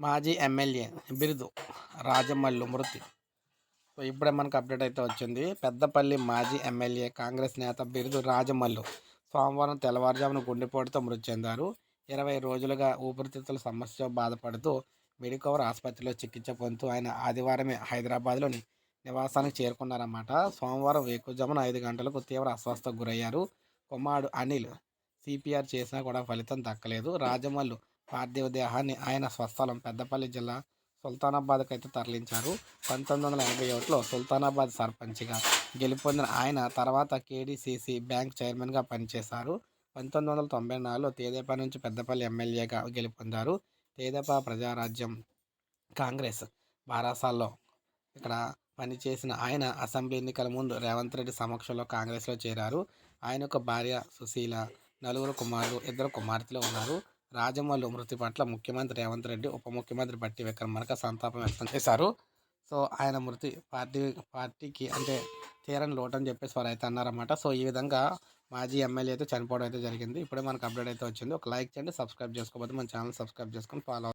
మాజీ ఎమ్మెల్యే బిరుదు రాజమల్లు మృతి. సో ఇప్పుడే మనకు అప్డేట్ అయితే వచ్చింది. పెద్దపల్లి మాజీ ఎమ్మెల్యే కాంగ్రెస్ నేత బిరుదు రాజమల్లు సోమవారం తెల్లవారుజామున గుండెపోటుతో మృతి చెందారు. ఇరవై రోజులుగా ఊపిరితిత్తుల సమస్యతో బాధపడుతూ మెడికవర్ ఆసుపత్రిలో చికిత్స పొందుతూ ఆయన ఆదివారమే హైదరాబాద్లోని నివాసానికి చేరుకున్నారన్నమాట. సోమవారం వేకుజామున ఐదు గంటలకు తీవ్ర అస్వస్థకు గురయ్యారు. కుమారుడు అనిల్ సిపిఆర్ చేసినా కూడా ఫలితం దక్కలేదు. రాజమల్లు పార్థివ దేహాన్ని ఆయన స్వస్థలం పెద్దపల్లి జిల్లా సుల్తానాబాద్కు అయితే తరలించారు. పంతొమ్మిది వందల ఎనభై ఒకటిలో సుల్తానాబాద్ సర్పంచ్గా గెలుపొందిన ఆయన తర్వాత కేడీసీసీ బ్యాంక్ చైర్మన్గా పనిచేశారు. పంతొమ్మిది వందల తొంభై నాలుగులో తేదేపా నుంచి పెద్దపల్లి ఎమ్మెల్యేగా గెలుపొందారు. తేదేపా ప్రజారాజ్యం కాంగ్రెస్ బారాసాల్లో ఇక్కడ పనిచేసిన ఆయన అసెంబ్లీ ఎన్నికల ముందు రేవంత్ రెడ్డి సమక్షంలో కాంగ్రెస్లో చేరారు. ఆయన ఒక భార్య సుశీల నలుగురు కుమారులు ఇద్దరు కుమార్తెలు ఉన్నారు. రాజమౌళి మృతి పట్ల ముఖ్యమంత్రి రేవంత్ రెడ్డి ఉప ముఖ్యమంత్రి బట్టి విక్రమార్క సంతాపం వ్యక్తం చేశారు. సో ఆయన మృతి పార్టీ పార్టీకి అంటే తీరని లోటు అని చెప్పేసి వారు అయితే అన్నారన్నమాట. సో ఈ విధంగా మాజీ ఎమ్మెల్యే అయితే చనిపోవడం అయితే జరిగింది. ఇప్పుడే మనకు అప్డేట్ అయితే వచ్చింది. ఒక లైక్ చేయండి సబ్స్క్రైబ్ చేసుకోకపోతే మన ఛానల్ సబ్స్క్రైబ్ చేసుకొని ఫాలో